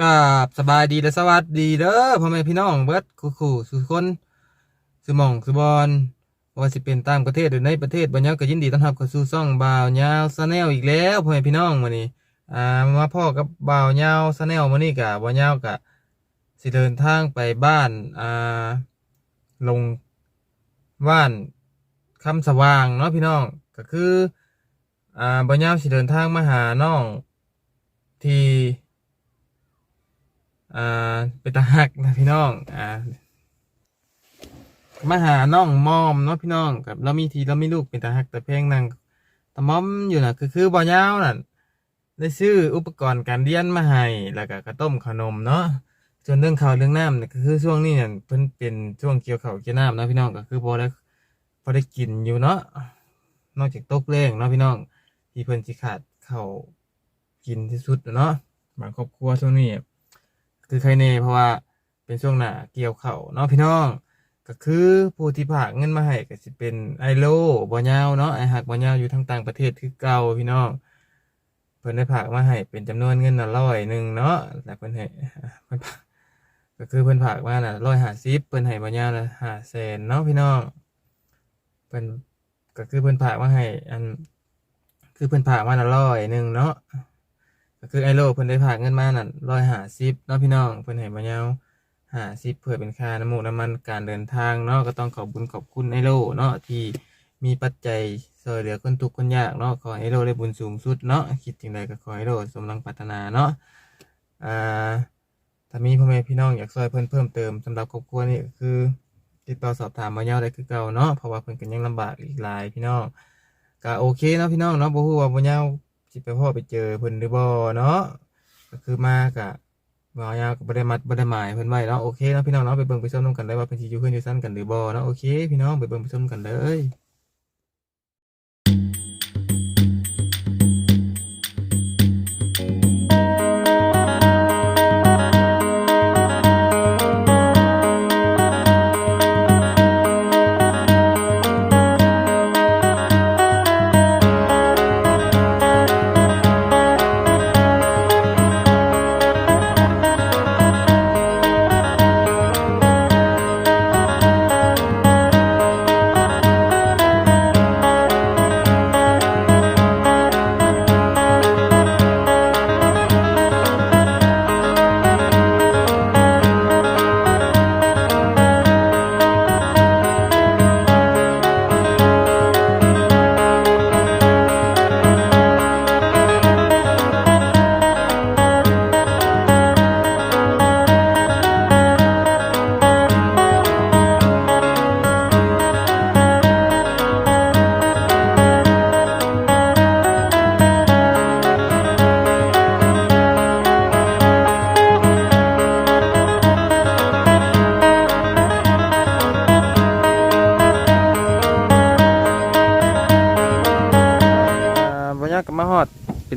กราบสบายดีและสวัสดีเด้อพ่อแม่พี่น้องเบิร์ดคู่คู่สุคนสุหมองสุบอลว่าสิเป็นตางประเทศหรือในประเทศบัญญัติก็ยินดีต้อนรับเข้าสู่ช่องบ่าวยาวซาแนลอีกแล้วพ่อแม่พี่น้องวันนี้อ่ามาพ่อกับบ่าวยาวซาแนลวันนี้กะบ่าวยาวกะสิเดินทางไปบ้านอ่าลงบ้านคำสว่างเนาะพี่น้องก็คืออ่าบ่าวยาวสิเดินทางมาหาน้องที่ อ่าเป็นตาหักนะพี่น้องอ่ามาหาน้องมอมเนาะพี่น้องกับเรามีทีเรามีลูกเป็นตาหักแต่เพลงนางตะมอมอยู่นะคือคือบอยาวน่ะได้ซื้ออุปกรณ์การเรียนมาให้แล้วก็กระต้มขนมเนาะส่วนเรื่องข้าวเรื่องน้ำเนี่ยก็คือช่วงนี้เนี่ยเพิ่นเป็นช่วงเกี่ยวข้าวเกี่ยวน้ำเนาะพี่น้องก็คือพอได้พอได้กินอยู่เนาะนอกจากตกแรงเนาะพี่น้องที่เพิ่นสิขาดข้าวกินที่สุดเนาะบางครอบครัวช่วงนี้ คือใครเน่เพราะว่าเป็นช่วงหน้าเกี่ยวเข่าเนาะพี่น้อง ก็คือผู้ที่ผากเงินมาให้ก็สิเป็นไอโลบ่ยาวเนาะไอหักบ่ยาวอยู่ทางต่างประเทศคือเก่าพี่น้องเพิ่นได้ผากมาให้เป็นจำนวนเงินน่ะร้อยหนึ่งเนาะแต่เพิ่นให้เพิ่นผาก็คือเพิ่นผากมาน่ะร้อยห้าสิบเพิ่นให้บ่ยาวน่ะห้าแสนเนาะพี่น้องเพิ่นก็คือเพิ่นผากมาให้อันคือเพิ่นผากมาน่ะร้อยหนึ่งเนาะ ก็คือไอโลเพิ่นได้ผากเงินมานั่นร้อยหาสิบเนาะพี่น้องเพิ่นให้มาเยาหาสิบเพื่อเป็นค่าน้ำมูกน้ำมันการเดินทางเนาะก็ต้องขอบคุญขอบคุณไอโลเนาะที่มีปัจจัยช่วยเหลือคนทุกข์คนยากเนาะขอไอโลได้บุญสูงสุดเนาะคิดถึงใดก็ขอไอโลสมดังปรารถนาเนาะอ่าถ้ามีพ่อแม่พี่น้องอยากช่วยเพิ่นเพิ่มเติมสำหรับครอบครัวนี่คือ ติดต่อสอบถามมาเยาได้คือเก่าเนาะเพราะว่าเพิ่นก็ยังลำบากอีกหลายพี่น้องก็โอเคเนาะพี่น้องเนาะบ่ฮู้ว่าบ่ยา สิไปพ่อไปเจอเพิ่นหรือบ่เนาะก็คือมากะบ่ยาวก็บ่ได้มัดบ่ได้หมายเพิ่นไว้เนาะโอเคเนาะพี่น้องเนาะไปเบิ่งไปชมนํกันได้ว่าเพิ่นสิอยู่เพิ่นอยู่ซั่นกันหรือบ่เนาะโอเคพี่น้องไปเบิ่งไปชมกันเลย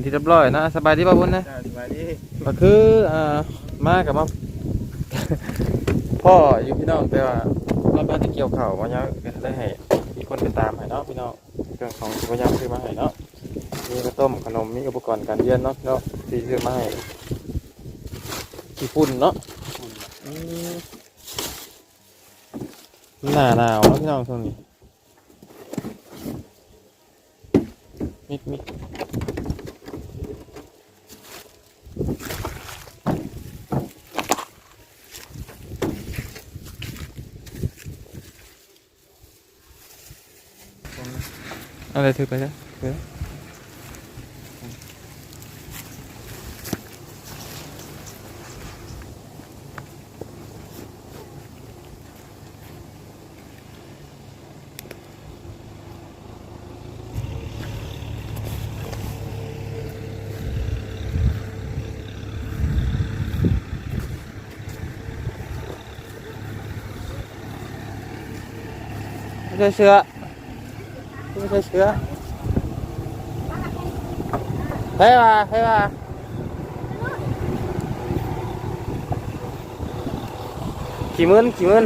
ที่เรียบร้อยนะสบายดีบ่บุญนะจ้าสบายดีก็คืออ่ามากับมาพ่ออยู่พี่น้องแต่ว่าเราบ้านที่เกี่ยวข้าวบ่ยาวก็ได้ให้มีคนไปตามให้เนาะพี่น้องเครื่องของบ่ยาวซื้อมาให้เนาะมีข้าวต้มขนมมีอุปกรณ์การเรียนเนาะเนาะที่ซื้อมาให้ขี้ฝุ่นเนาะอืมหนาหนาวเนอะพี่น้องช่วงนี้มิดมิด เอาอะไรถื อไปจ้ะถือไม่ใช่เชื้อไม่ใช่เชื้อเฮ้ยมาเฮ้ยมากี่หมื่นกี่หมื่น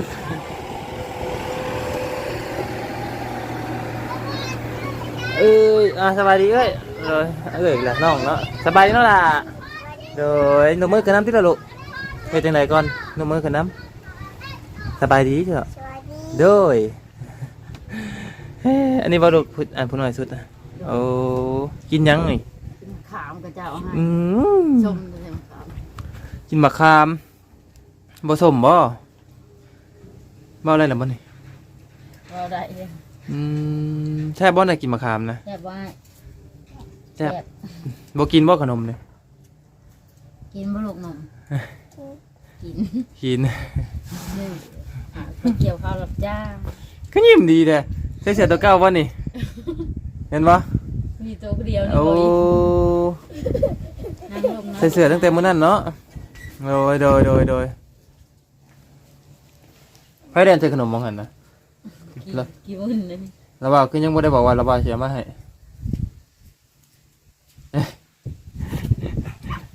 เอ้ยอะสบ ฮ็ดจังไดก่อนหนมมือขึ้นน้ำสบายดีเถอะสวัสดีโดยเฮ้อันนี้บ่ลูกพูดอ่านพูดหน่อยสุดอะโอ้กินยังนี่ขามก็จะเอาให้อืมชมเลยขามกินมะขามบ่สมบ่บ่อะไรล่ะบ่นี่เราได้เลยอืมแซ่บบ่น่ะกินมะขามนะแซ่บว่าแซ่บบ่กินบ่ขนมนี่กินบลูกนมกินกินนึ่งหาเกี่ยวข้าวรับจ้างก็ยิ้มดีแท้ ใส่เสื้อตัวเก่าบ่นี่ เห็นบ่มีตัวเดียวนี่โอ้บ่อีนั่งลงนะใส่เสื้อตั้งแต่มื้อนั้นเนาะโดยโดยโดยโดยไผแดนใส่ขนมบ่หั่นนะ กี่แล้ว กี่มื้อเลยระบ่าวคือยังบ่ได้บอกว่าระบ่าวสิเอามาให้เอ๊ะ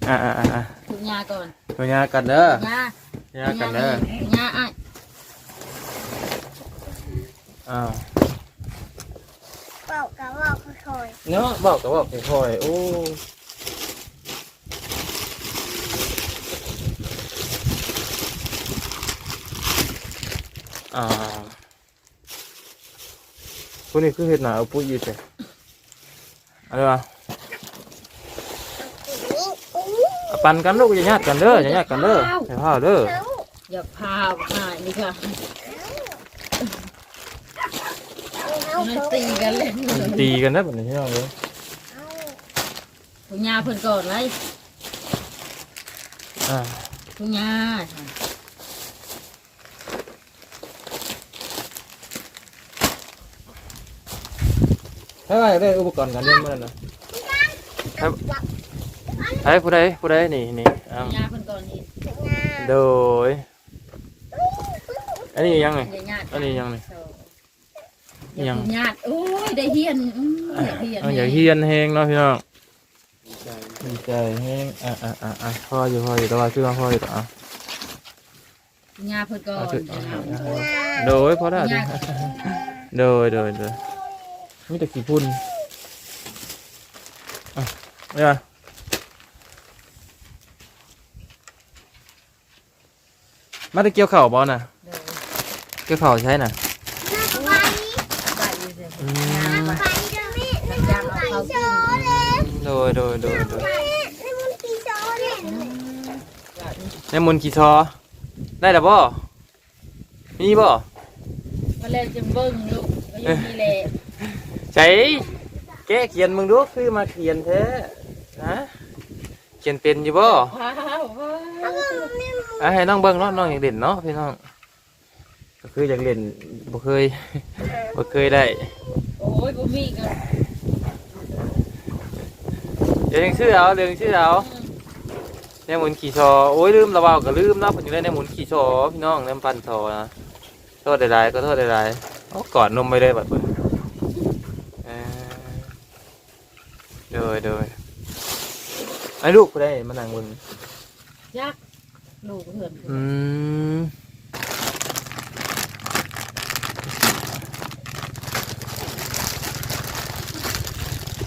อ่าอ่าอ่าทุกยาก่อนตัวยากันเด้อยายากันเด้อทุกยาอ้ายอ้าว เป่ากับว่าค่อยเนาะบอกก็บอกค่อยๆโอ้อ่าพวกนี้คือเห็ดหนาเอาปุ้ยยีแต่อะไรวะๆนี่อู้เอาปันกันลูกอย่าญาติกันเด้ออย่าญาติกันเด้ออย่าพาเด้อเอาอย่าพาหายนี่ค่ะ เอา มัน เอา ตีกันเลยตีกันนะแบบนี้ที่น้องเลยทุกยาเพิ่นก่อนเลยอ่าทุกยาให้ว่าได้อุปกรณ์การเล่นมาแล้วนะครับให้ผู้ใดผู้ใดนี่นี่อ้าวทุกยาเพิ่นก่อนนี่โดยอันนี้ยังไงอย่าญาติอันนี้ยังไง อย่าญาติโอ้ยได้เฮียนอืมอย่าเฮียนอะอย่าเฮียนแฮงเนาะพี่น้องดีใจแฮงอะอะอะอะพออยู่พออยู่แต่ว่าชื่อว่าพออยู่ต่ออะยาเพิ่นก่อนเอาชื่อเดี๋ยวเอาโดยพอได้ดิโดยโดยโดยมีแต่ขี้พุ่นอะเนี่ย มาได้เกี่ยวเข่าวบอน่ะเดี๋ยวเกี่ยวเข่าวใช่น่ะ ไปอยู่เดี๋ยว อื ยาม ไป ไปเดี๋ยวนี้ แต่ยามเอาเขากิน โดยโดยโดยโดยไปให้มันปีโซเลยในมุนกี่ซอได้หรือบ่มีบ่มาเล่นจะเบิ้งลูกก็ยังมีแหละใช่แกเขียนมึงดูคือมาเขียนแท้ฮะเขียนเป็นอยู่บ่ว้าวว้าวอะให้น้องเบิ่งเนาะน้องอยากเล่นเนาะพี่น้องก็คืออยากเล่นบ่เคยบ่เคยได้โอ้ยบ่มีกัน เดี๋ยวยังชื่อเอาเดี๋ยวยังชื่อเอาในหมุนขี่ซอโอ้ยลืมระเบาก็ลืมเนาะเพิ่นอยู่ในหมุนขี่ซอพี่น้องในปั่นซอนะโทษหลายๆก็โทษหลายๆเอากอดนมไปเลยบัดเพิ่นเออโดยโดยไอ้ลูกผู้ใดมานั่งเบิ่งยักษ์ลูกเพื่อนอืม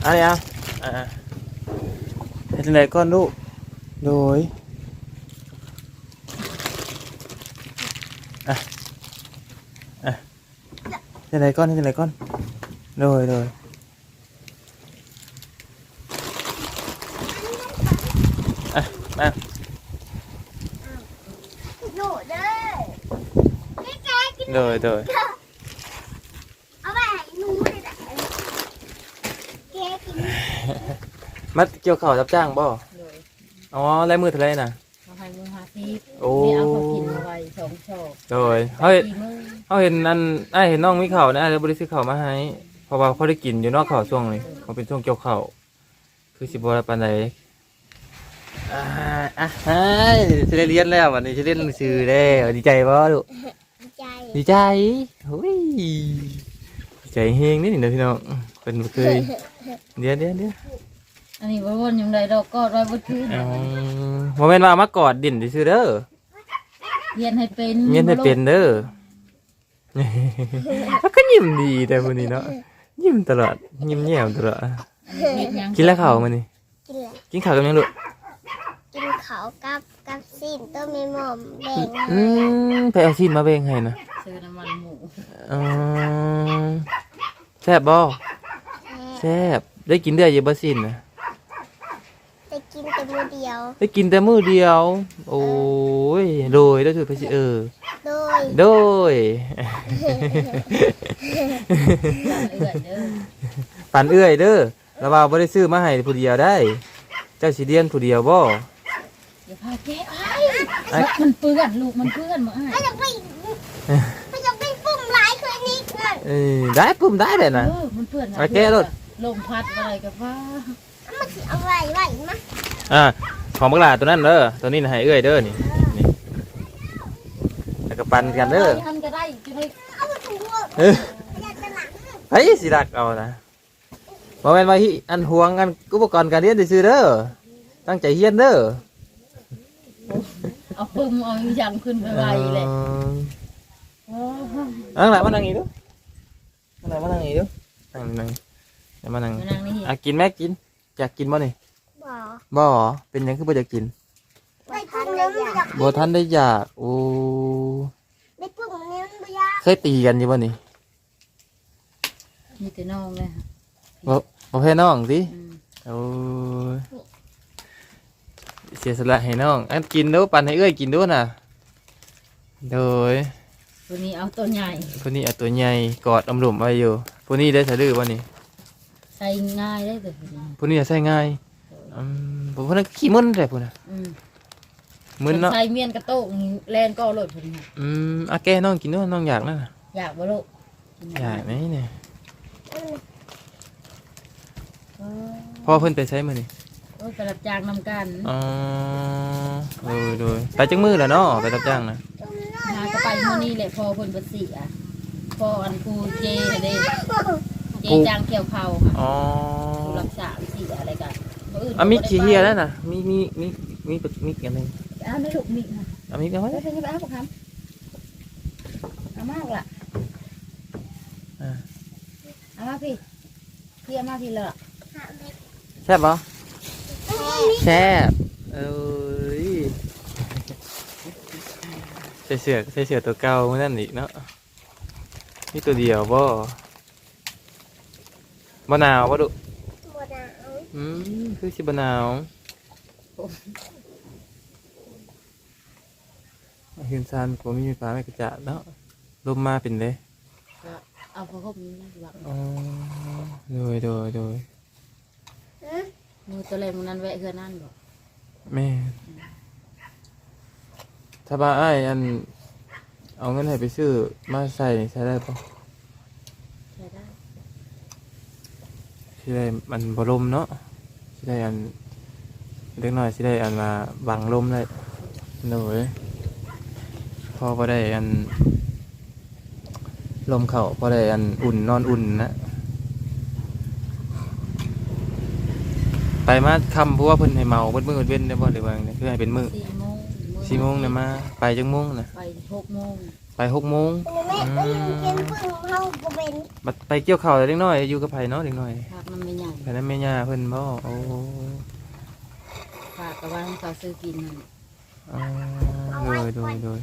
อันนี้อะอ่าเฮ็ด จั่งใดก่อนลูกโดยอะอะเฮ็ดจั่งใดก่อนเฮ็ดจั่งใดก่อนโดยโดยอะมาหนูเด้อแกแกกินโดยโดย เอาไปให้หนูเลยนะแกกิน มัดเกี่ยวเข่าวรับจ้างบ่เลยอ๋อลายมือเท่าไรน่ะเอาให้มือหาซีฟโอ้ นี่เอาเขากินเอาไว้สองชอบโดยเฮ้ย สี่มือเขาเห็นอันไอ้ายเห็นน้องมีเข่าวนะอ้ายเลยบริซื้อเข่าวมาให้เพราะว่าเขาได้กินอยู่นอกเข่าวช่วงนี้เขาเป็นช่วงเกี่ยวเข่าวคือสิบวันปันไหนอ่าอะเฮ้ยจะได้เรียนแล้ววันนี้จะเรียนหนังสือแล้วดีใจบ่ลูกใจดีใจเฮ้ยดีใจเฮงนี่นี่นะพี่น้องเป็นบ่เคยเดี๋ยวเดี๋ยวเดี๋ยว อันนี้บ่วนยังไดดอกก็ร้อยบ่คืนอ๋อโมเมนต์ว่ามากอดดินซื่อๆเด้อเรียนให้เป็นเงียนให้เป็นเด้อแล้วก็ยิ้มดีแต่คนนี้เนาะ ยิ้มตลอด ยิ้มแย้มตลอดอันนี้เฮ็ดหยังกินแล้วข้าวมานี่กินแหละกินข้าวกันยังลูกกินเขาวกับกับสิ้นต้มมีหม่อมแบ่งอืมไปเอาชิ้นมาเบ่งให้นะซื้อน้ำมันหมูอืมแซ่บบ่แซ่บได้กินเดือยอยู่บ่สิ้นนะ จะกินแต่มือเดียว ได้กินแต่มื้อเดียว โอ้ยโดยได้ถือไปสิเออ โดย โดย เอื่อยเด้อปันเอื้อยเด้อระว่าบ่ได้ซื้อมาให้ผู้เดียวได้ เจ้าสิเรียนผู้เดียวบ่อย่าพาแก้ไอ้มันเปื้อนลูกมันเปื้อนมาอ้ายไม่ต้องไปไม่ต้องไปปุ่มหลายคืนนี้นั่นเออได้ปุ่มได้เลยเอนะอมันเปื้อนเอาแก้รถลมพัดอะไรกับว่า มันสิเอาไว้ไว้มาอ่าของบักหลาตัวนั้นเด้อตัวนี้น่ะให้เอื้อยเด้อนี่นี่แล้วก็ปันกันเด้อทันก็ได้จะได้เอาไปถุงมือเอออยากจะหลังไผสิรักเอานะบ่แม่นว่าฮิอันห่วงอันอุปกรณ์การเรียนซื่อๆเด้อตั้งใจเรียนเด้อเอาปึ้มเอาอย่างขึ้นไปไวเลยออโอ้โหเอานั่งหลังมานั่งอีกดูมานั่งมานั่งอีกดูนั่งนั่งเดี๋ยวมานั่งมานั่งนี่อะกินแม่กิน อยากกินบ่นี่บ่บ่หรอเป็นหยังคือบ่อยากกินได้ปุ่มนี้มันอยากบ่ทันได้อยากโอ้ได้ปุ่มนี้มันไม่อยากเคยตีกันอยู่บ่นี่มีแต่น้องเลยค่ะบ่บ่แพ้น้องสิอืมโอ้ยเสียสละให้น้องอันกินดูปันให้เอ้อยกินดูน่ะโดยตัวนี้เอาตัวใหญ่ผู้นี้เอาตัวใหญ่กอดอมหลุมไว้อยู่ผู้นี้ได้สะดือบ่นี่ ใส่ง่ายได้แต่ตัวนี้ผู้นี้ใส่ง่ายอืมบ่ผู้นั้นขี้มึนแท้ผู้น่ะอืมมึนเนาะใส่เมียนกระโตกแลนก็โลดพอดีค่ะอืมอะแกน้องกินดูน้องอยากนั่นน่ะอยากบ่ลูกกินอยากไหมเนี่ยเออพ่อเพิ่นไปใช้มื้อนี่โอ้ยไปรับจ้างนำกันอ๋อโดยโดยไปจังมือแล้วเนาะไปรับจ้างนะหากระไปเมื่อนี้แหละพอเพิ่นบ่เสียพออันครูเจเด้ เจจ้างเกี่ยวเขาค่ะอ๋อผู้รักษาเสียอะไรกันบ่อื่นอะมีขี้เฮียแล้วน่ะมีมีมีมีมีกันนึงอ้าวไม่ลูกมีค่ะอะมีกันไว้แล้วเพิ่นจะไปเอาบ่ครับเอามากล่ะอ่าเอามาพี่พี่เอามาพี่เลยล่ะแซ่บบ่แซ่บเอ้ยใส่เสื้อใส่เสื้อตัวเก่ามื้อนั้นอีกเนาะนี่ตัวเดียวบ่ บ่หนาวบ่ดุบ่หนาวอืมคือสิบ่หนาวเฮือนซานบ่มีไฟฟ้าไม่กระจาดเนาะลมมาเป็นเด้ก็เอาพอครบนี้นะหลังอ๋อโดยโดยโดยหืมมือตัวแรงมันนั้นแวะเฮือนั่นบ่แม่ถ้าบ้าไอ้ายอัน เอาเงินให้ไปซื้อมาใส่นี่ใช้ได้ปะ ใช้ได้ สิได้มันบลมเนาะสิได้อันเล็กน้อยสิได้อันมาบังลมได้หนูยพอพอได้อัน ลมเข่าพอได้อันอุ่นนอนอุ่นนะไปมาคำเพราะว่าเพิ่นให้เมาเบิดมือเบิดเว้นได้บ่หรือว่าไงคือให้เป็นมือสี่โมงสี่โมงเนี่ยมาไปจังโมงนะ ไปหกโมง ไปหกโมงแม่เอ้ยกินปุ่มเฮาบ่เป็นบัดไปเกี่ยวข้าวเล็กน้อยอยู่กับไผเนาะเล็กน้อยฝากน้ำไม่ใหญ่ไปนั้นแม่ย่าเพิ่นบ่โอ้ฝากกับว่าให้เขาซื้อกินนั่นอ๋อโดยโดยโดย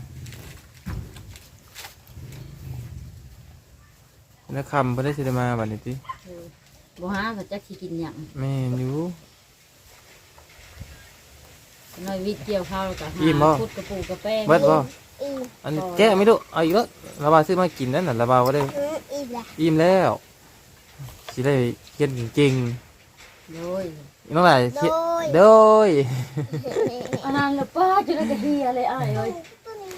แล้วคำเพิ่นได้สิได้มาบัดนี้ติเออบ่หาเขาจะสิกินหยังแม่นอยู่น้อยวิทย์เกี่ยวข้าวแล้วก็หาอิ่มบ่พุดกระปูกระแป้งเบิดบ่ อีอันนี้แกะไม่รู้เอาอีกแล้วระบาซื้อมากินนั่นน่ะระบาว่าได้หืมอีแหละอิ่มแล้วสิได้เขียนจริงโดยๆน้องหลายโดเขียนยโดย อันนั้นละป้าจะได้กระเฮียเลยอ้ายเอ้ยตัวนี้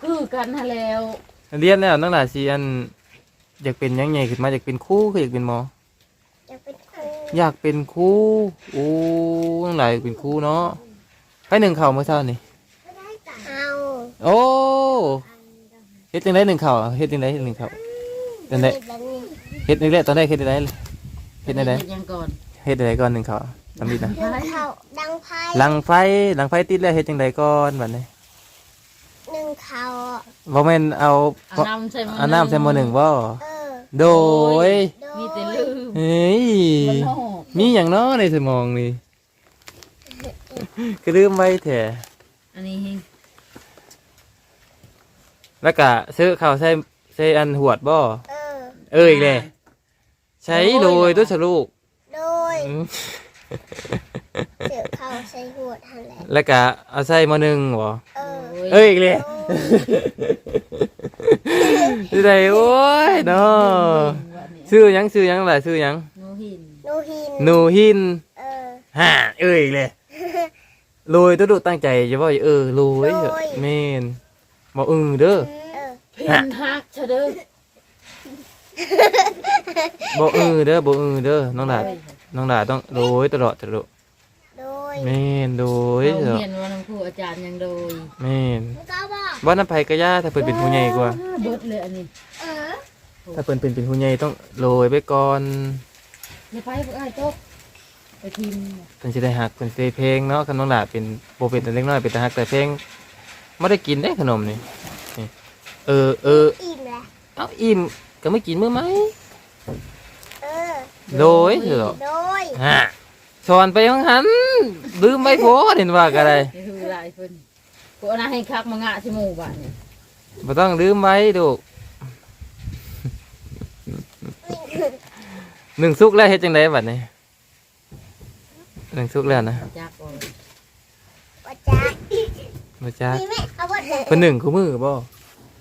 คือกันหาแล้วเรียนแล้วน้องหลายสิอันอยากเป็นหยังไงขึ้นมาอยากเป็นครูคืออยากเป็นหมอ อยากเป็นครูอยากเป็นครูโอ้ตั้งหลายเป็นครูเนาะไปหนึ่งเข่าวเมื่อเช้านี่เอา โอ้เฮ็ดจังไดหนึ่งเข่าวเฮ็ดจังไดหนึ่งเข่าวจังไดแบบนี้เฮ็ดจังไดตอนแรกเฮ็ดจังไดเฮ็ดจังไดเฮ็ยังก่อนเฮ็ดจังไดก่อนหนึ่งเข่าวทำดีนะหนึ่งเขาดังไพ่หลังไฟหลังไฟติดแล้วเฮ็ดจังไดก่อนบัดนี้หนึ่งเขาบ่แม่นเอาเอาน้ำใส่มือเอาน้ำใส่หม้อหนึ่งบ่เออโดยโดยมีแต่ลืมเฮ้ยมันโลกมีหยังเนาะในสมองนี่เอก็ลืมไว้แท้อันนี้เฮง แล้วก็ซื้อข้าวใส่ใส่อันหวดบ่เออ เอออีกเลยใช้โรยตัวสลูกโดยอืมเดี๋ยวเขาใช้หัวทันแหละแล้วก็เอาใส่มาหนึ่งบ่เออ เอ้ยอีกเลยที่ใดโอ้ยเนาะซื้อหยังซื้อหยังล่ะซื้อหยังโนหินโนหิน หนูหินเออฮ่าเอ้ยอีกเลยโรยตัวดูตั้งใจจะว่าเออโรยโรยแม่น บ่อึ้งเด้อเออเพนฮักเชะเด้อบ่อึ้งเด้อบ่อึ้งเด้อน้องดาน้องดาต้องโรยตลอดตลอดโดยแม่นโรยเราเถอะเรียนว่าน้ำครูอาจารย์ยังโดยแม่นมึงก็บอกบ่น้ำไผกะย่าถ้าเพิ่นเป็นผู้ใหญ่กว่าเบิดเลยอันนี้เออถ้าเพิ่นเป็นเป็นผู้ใหญ่ต้องโรยไปก่อนอย่าไปพวกไอ้ายตกไปทีมเพิ่นสิได้ฮักเพิ่นสิได้เพลงเนาะคันน้องดาเป็นบ่เป็นแต่เล็กน้อยเป็นแต่ฮักแต่เพลง บ่ได้กินได้ขนมนี่นี่เออเอออิ่มแล้วเอ้าอิ่มก็ไม่กินมื้อไหมเออโรยเถอะโดยฮะสอนไปของหันลืมไม่พอเห็นว่าก็ได้นี่คือหลายคนพวกนั้นให้คักมางะที่หมู่บ้านเนี่ยบ่ต้องลืมไว้ดูกหนึ่งสุกแล้วเฮ็ดจังไดบัดนี้หนึ่งสุกแล้วนะจักโอ้ย ว่าจ้าบ่จักมีไหมเอาว่าเถอะเพิ่นหนึ่งคู่มือบ่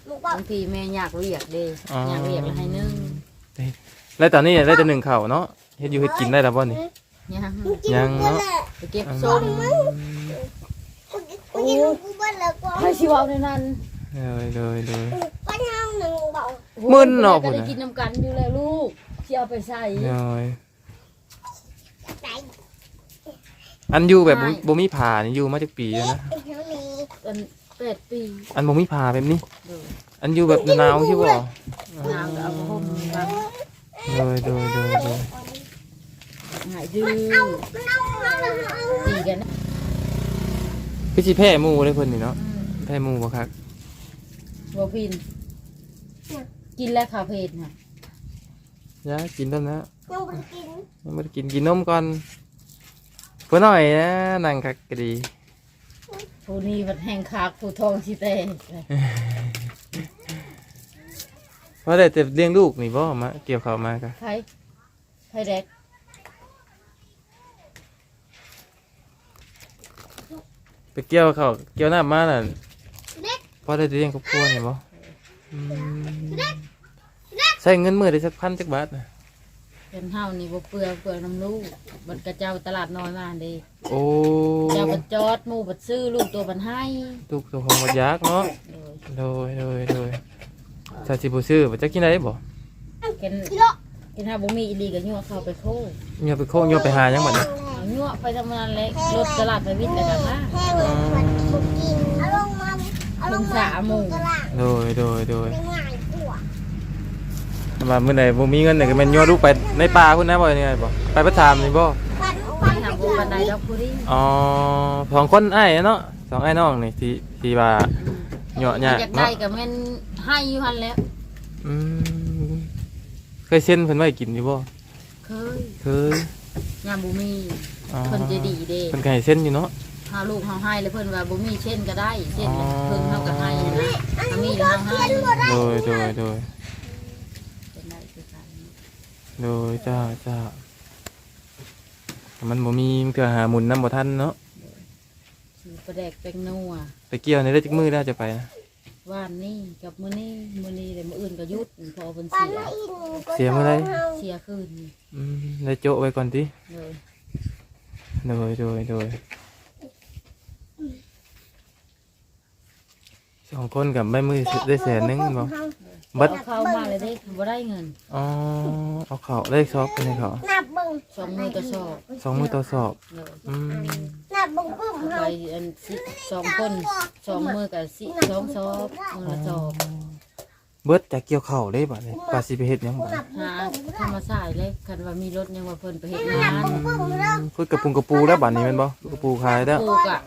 มึงบอกบางทีแม่อยากเรียกเด้อ๋อออยากเรียกแล้วให้นึ่งแล้วตอนนี้ได้แต่หนึ่งเข่าวเนาะเฮ็ดอยู่เฮ็ดกินได้แล้วบ่นี่ ยังมึงกินยังกูเนาะ เลยไปเก็บส้มมึงกินกูบ้านแล้วก็ให้ชิเวเอาในนั้นเลยเลยเลยป้าน้ำหนึ่งบอกมึนเนาะก็พุ่นได้น่ะกินน้ำกันอยู่แล้วลูกที่เอาไปใส่เลยไหนอันอยู่แบบบ่บ่มีผ่านี่อยู่มาจากปีแล้วนะไอ้เท่านี้เป็นแปดปีอันบ่มีผ่าแบบนี้เด้ออันอยู่แบบหนาวใช่บ่นางก็เอาห่มกันเลยเลยเลยเลยหายดื้อมันเอามันเอาตีกันนะคือสิแพ้หมู่เลยเพิ่นนี่เนาะแพ้หมู่บ่คักบัวพิน กินแล้วคาเพนค่ะยากินต้นนะยังไม่กินยังบ่ได้กินกินนมก่อนเพิ่นหน่อยนะนั่งคักก็ดี ผู้นี้มันแห้งคากผู้ทองสิเตว่าแต่แต่เลี้ยงลูกนี่บ่มาเกี่ยวข้าวมาก็ใครใครเด็กไปเกี่ยวข้าวเกี่ยวน้ำมาน่ะพอได้เลี้ยงครอบครัวนี่บ่อืมใช้เงินมื้อได้สักพันจักบาทน่ะ เป็นเฮานี่บ่เปลือกเปลือกน้ำลูกบัดกระเจ้าตลาดน้อยมาเด้โอ้เจ้าบัดจอดหมู่บัดซื้อลูกตัวบัดให้ลูกตัวของบ่ยากเนาะโดยโดยโดยโดยถ้าสิบ่ซื้อบ่จักกินได้บ่กินกิโลกินถ้าบ่มีอีหลีก็ยั่วเข้าไปโคอย่าไปโค้งอย่าไปหาหยังบัดนี้เอายั่วไปทำงานเล็กรถตลาดไปวิทย์แล้วกันนะแห้งเลยมันบุกกินเอาลงมาเอาลงมาตลาดโดยโดยโดย เป็นง่ายกว่า ว่ามื้อใดบ่มีเงินเนี่ยก็แม่นย่อลูกไปในป่าพุ่นนะบ่เนี่ยบ่ไปประทามนี่บ่ปันไปปันทำบุญบันไดดอกพุรีอ๋อสองคนอ้ายเนาะสองอ้ายน้องนี่ที่ที่ว่าเหยาะยากอยากได้เนาะก็แม่นให้อยู่หันแหล้ว อืมเคยเซ็นเพิ่นไว้กินอยู่บ่เคยเคยยามบ่มีอ๋อเพิ่นจะดีเด้เพิ่นก็ให้เซ็นอยู่เนาะเฮาลูกเฮาให้แล้วเพิ่นว่าบ่มีเช่นก็ได้ เช่นอ๋อ เพิ่นเฮาก็ให้นะถ้ามีแล้วเฮาให้โดยโดยโดย โดยจ้าจ้ามันบ่มีมันเถื่อหาหมุนน้ำบ่ทันเนาะสิประแดกเป็งนัวไปเกี่ยวในได้จักมือได้จะไปนะว่านนี้กับมื้อนี้มื้อนี้แล้วมื้ออื่นก็หยุดพอเพิ่นปันเสียมาอินเสียเมื่อไรเสียคืนนี่อืมได้โจะไว้ก่อนติเลยโดยโดยโดยสองคนกับไม่มือได้แสนหนึงบ่ บัดเอาเข้ามาเลยเด้บ่ได้เงินอ๋อเอาเขาเลขซอบไปให้เขานับบึงสองมือก็สอบสองมือต่อสอบเลยอืมนับบึงปุ้มไปเฮาอันสิสองคนสองมือกับสิสองสอบมือละสอบเบิดจากเกี่ยวเข่าวเลยบัดนี้ปลาสิไปเฮ็ดหยังบัดนับหาธรรมศาสตร์เลยคันว่ามีรถยังว่าเพิ่นไปเฮ็ดงานปุ้มเด้อพูดกระปุงกระปูแล้วบัดนี้แม่นบ่กระปูขายแล้วปลูกอะ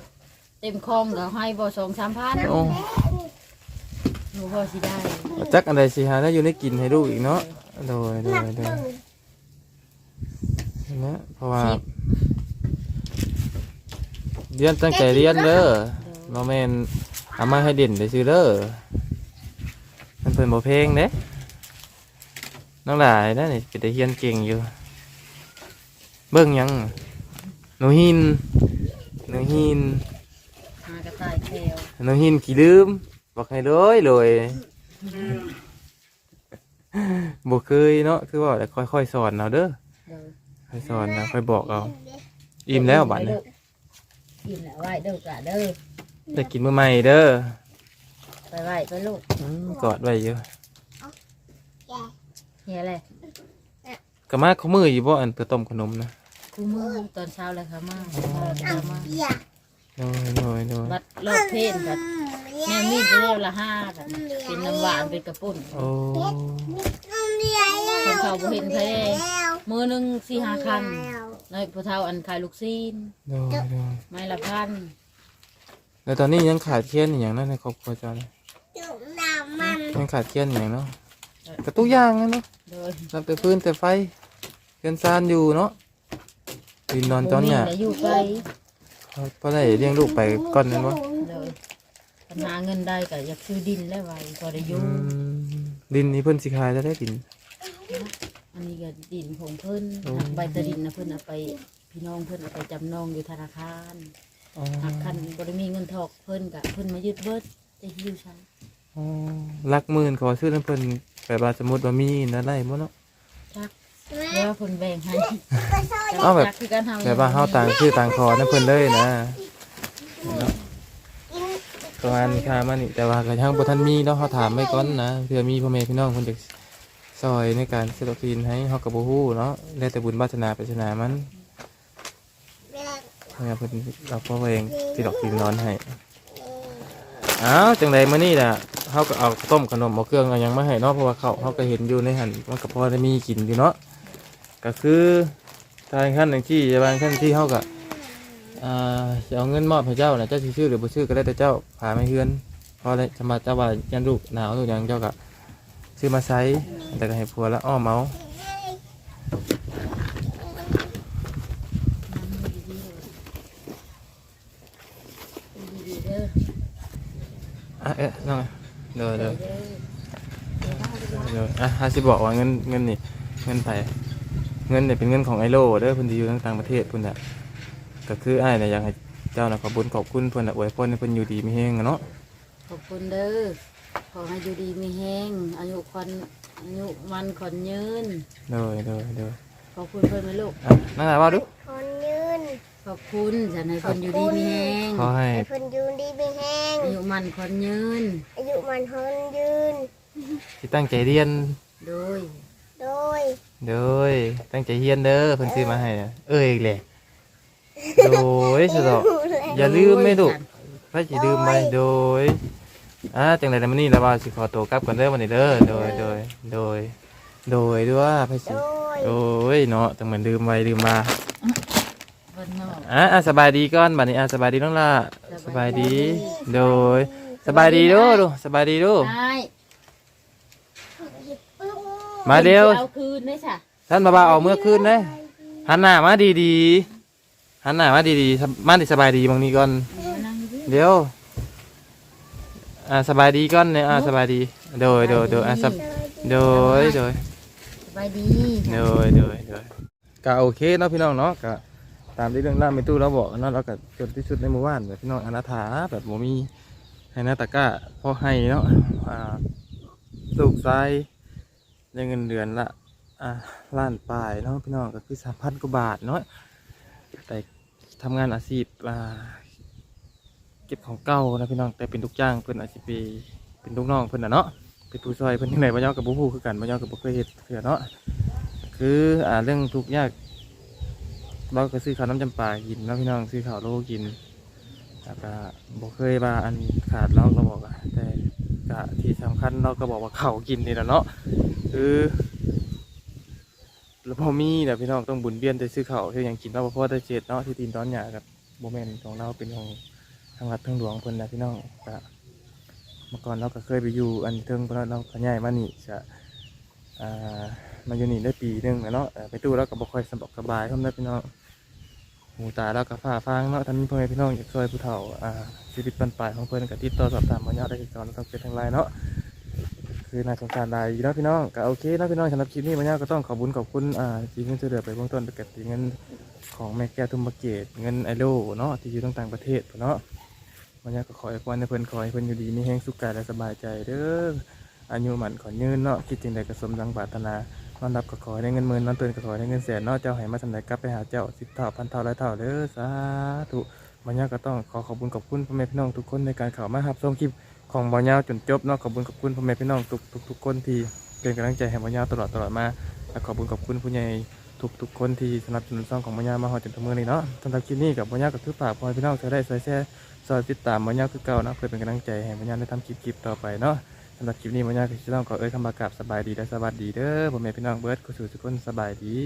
เต็มคลองก็ให้บ่สองสามพันโอ้ หนูพอสิได้จักอันใดสิหาได้อยู่ในกินให้ลูกอีกเนาะโดยโดนับยโดบึยงนะเพราะว่าสิบเรียนตั้งใจเรียนเด้อบ่แม่นเอามาให้เด่นได้ซื้อเด้อมันเพิ่นบ่เพลงเด้น้องหลายนะนี่เป็นแต่เรียนเก่งอยู่เบิ่งหยังหนูหินหนูหินหากระต่ายแควหนูหินขี้ลืม บอกให้เลยเลยบ่เคยเนาะคือว่าแต่ค่อยๆสอนเอาเด้อเด้อค่อยสอนนะค่อยบอกเอาอิ่มแล้วบัดนี้อิ่มแล้วไหวเด้อกะเด้อจะกินมื้อใหม่เด้อไปไหวไปลูกอืมกอดไว้อยู่เฮียอะไรก็มาเขามืออยู่บ่อันตัวต้มขนมนะคู่มือตอนเช้าเลยค่ะมาเช้าเลยค่ะมาเบียร์ โดยโดยโดยวัดรอบเพศแบบแม่มีดเรียวละห้าแบบเป็นน้ำหวานเป็นกระปุ่นโอ้น้ำเบียร์คนเขาบ่เห็นใครแล้วมือหนึ่งสี่ห้าคันในพอเท่าอันขายลูกซีนโดยโดยไม้ละพันแล้วตอนนี้ยังขาดเคียนอหย่างนั้นในครอบครัวเจ้าเนี่ยจุ่มน้ำมันยังขาดเคียนอหย่างเนาะกระตุกอยางนะเนาะโดยรับแต่พื้นแต่ไฟเรือนซานอยู่เนาะดินนอนตอนเนี่ย บ่มีแล้วอยู่ไป พอได้เลี้ยงลูกไปก่อนนั่นวะโดยปัญหาเงินได้ก็อยากซื้อดินแล้วไว้พอได้ออืยู่มดินนี่เพิ่นสิขายจะได้ดิน อันนี้ก็ดินของเพิ่นโอ้ใบตะดินนะเพิ่นเอาไปพี่น้องเพิ่นเอาไปจำนองอยู่ธนาคารอ๋อหากคันบ่ได้มีเงินทอกเพิ่นก็เพิ่นมายึดเบิดจะหิวใช้ อ๋อลักหมื่นขอซื้อน้ำเพิ่นแบบว่าสมมุติว่ามีนั่นได้บ่เนาะชัก แล้วเพิ่นแบ่งให้เอาแบบจักคือการทำแบบว่าเฮาต่างชื่อต่างขอน้ำเพิ่นเลยนะเนาะประมาณนี้ค่ะมานี่แต่ว่าก็ยังบ่ทันมีเนาะเฮาถามไว้ก่อนนะเผื่อมีพ่อแม่พี่น้องเพิ่นจะซอยในการซื้อวัคซีนให้เฮาก็บ่ฮู้เนาะแล้วแต่บุญวาสนาปรารถนามันเนี่ยเพิ่นเราพ่อเองสิดอกสินอนให้อ้าวจังไดมื้อนี้ล่ะเฮาก็เอาต้มขนมเอาเครื่องเอาหยังมาให้เนาะเพราะว่าเขาวเฮาก็เห็นอยู่ในหันมันก็พอได้มีกินอยู่เนาะ ก็คือทางขั้นหนึ่งที่บางขั้นที่เฮาก็อ่าจะเอาเงินมอบให้เจ้าน่ะเจ้าสิซื้อหรือบ่ซื้อก็ได้แต่เจ้าพาไม่เฮือนพอได้สมาเจ้าว่ายันลูกหนาวลูกยังเจ้าก็ซื้อมาใช้แต่ก็ให้ผัวละอ้อมเอาเด้ออะเอ๊ะน้องเด้อเด้อเดี๋ยวอะฮาสิบอกว่าเงินเงินนี่เงินไผ เงินเนี่ยเป็นเงินของไอโลเด้อเพิ่นสิอยู่ทางต่างประเทศพุ่นน่ะก็คืออ้ายน่ะอยากให้เจ้าน่ะขอบคุญขอบคุณเพิ่นน่ะอวยพรให้เพิ่นอยู่ดีมีแฮงอะเนาะขอบคุณเด้อ ขอให้อยู่ดีมีแห้ง อายุควันอายุมันขอนยืน เด้อเด้อเด้อขอบคุณเพิ่นไหมลูก อะนั่นน่ะว่าดูคนยืนขอบคุณฉันให้เพิ่นอยู่ดีมีแห้ง ขอให้ให้คนยืนดีเป็นแห้ง อายุมันขอนยืน อายุมันคนยืนสิตั้งใจเรียน โดย โดยเด้อตั้งใจเรียนเด้อเพิ่นซื้อมาให้น่ะเอ้ยอีกแหละโดยสะดอกอย่าลืมไม่ดุพระสิลืมไปโดยอ่าจังได๋มื้อนี้แล้วว่าสิขอตัวกลับก่อนเด้อวันนี้เด้อโดยโดยโดยโดยด้วยพระสิโดยโอ้ยเนาะจังเหมือนลืมไว้ลืมมาเพิ่นนอกอะอะสบายดีก่อนบัดนี้อะสบายดีน้องล่ะสบายดี โดย สบายดีดูดูสบายดีดูได้ มาเร็วเอาคืนได้จ้ะท่านมาบ่าวเอาเมื่อคืนเลยหันหน้ามาดีๆหันหน้ามาดีๆสบมาดิสบายดีบางนี้ก่อนมานั่งดิเดี๋ยวอะสบายดีก่อนเนี่ยอะสบายดีโดยโดยโดยอะสบโดยโดยสบายดีโดยโดยโดยก็โอเคเนาะพี่น้องเนาะก็ตามที่เรื่องราวในตู้เราบอกเนาะเราก็จดที่สุดในหมู่บ้านแบบพี่น้องอนาถาแบบบ่มีให้หนาตะกร้าพอให้เนาะอ่าลูกชาย ได้เงินเดือนละอ่าล้านปลายเนาะพี่น้องก็คือสามพันกว่าบาทเนาะแต่ทำงานอาชีพอ่าเก็บของเก่านะพี่น้องแต่เป็นลูกจ้างเพิ่นอาจจะไปเป็นลูกน้องเพิ่นน่ะเนาะเป็นผู้ช่วยเพิ่นที่ไหนบ่ยอกับบ่ฮู้คือกันบ่ยอกับบ่เคยเฮ็ดเถื่อเนาะคืออ่าเรื่องทุกข์ยากเราก็ซื้อข้าวน้ำจำปากินเนาะพี่น้องซื้อข้าวโลกินแล้วก็บอกเคยว่าอันขาดเราก็บอกอะแต่ก็ที่สำคัญเราก็บอกว่าข้าวกินนี่แหละเนาะ คือแล้วพอมีแต่พี่น้องต้องบุญเบี้ยนไปซื้อเขาวที่ยังกินเราบ่พอได้เจ็ดเนาะที่ตีนตอนหยากับโมเมนต์ของเราเป็นของทางวัดทางหลวงเพิ่นนะพี่น้องก็เมื่อก่อนเราก็เคยไปอยู่อันเทิงเพราะเราก็ย้ายมานี่จะอ่ามาอยู่นี่ได้ปีหนึงแล้วเนาะเอ่อไปตู้แล้วก็บ่ค่อยสะดวกสบายเท่านั้นพี่น้องหูตาแล้วก็ฝ่าฟังเนาะท่านพ่อแม่พี่น้องอยากช่วยผู้เฒ่าอ่าชีวิตบรรปลายของเพิ่นก็ติดต่อสอบถามบ่ยาวได้ที่ก่อนต้องเป็นทางไลน์เนาะ คือน่าสงสารหลายอยู่นะพี่น้องก็โอเคนะพี่น้องสำหรับคลิปนี้บ่ยาวก็ต้องขอบคุญขอบคุณอ่าที่เงินช่วยเหลือไปเบื้องต้นไปเกับทีเงินของแม่แก้วทุมเกตเงินไอโลเนาะที่อยู่ต่างประเทศเนาะบ่ยาวก็ขอให้พรให้เพิ่นขอให้เพิ่นอยู่ดีมีแฮงสุขกายและสบายใจเด้ออายุหมันขอยืนเนาะคิดจึงใดก็สมดังปรารถนานอนรับก็ขอให้ได้เงินหมื่นนอนตื่นก็ขอให้ได้เงินแสนเนอกเจ้าให้มาสำเร็จกลับไปหาเจ้าสิบเท่าพันเท่าร้อยเท่าเด้อสาธุบอญญาก็ต้องขอขอบคุณขอบคุณพ่อแม่พี่น้องทุกคนในการเข้ามารับชมคลิป ของบอญญาจนจบเนาะขอบคุณขอบคุณพ่อแม่พี่น้องทุกทุกทุกคนที่เป็นกำลังใจให้บอญญาตลอดตลอดมาและขอบคุณขอบคุณผู้ใหญ่ทุกทุกคนที่สนับสนุนช่องของบอญญามาหอดจนถึงมือนี้เนาะสำหรับคลิปนี้กับบอญญาก็คือฝากพ่อแม่พี่น้องจะได้ซอยแชร์ซอยติดตามบอญญาคือเก่าเนาะเพื่อเป็นกำลังใจให้บอญญาได้ทำคลิปคลิปต่อไปเนาะสำหรับคลิปนี้มันยากที่จะต้องขอเอ่ยคำประกาศสบายดีและสวัสดีเด้อผมเมพี่น้องเบิร์ดกุศลทุกคนสบายดี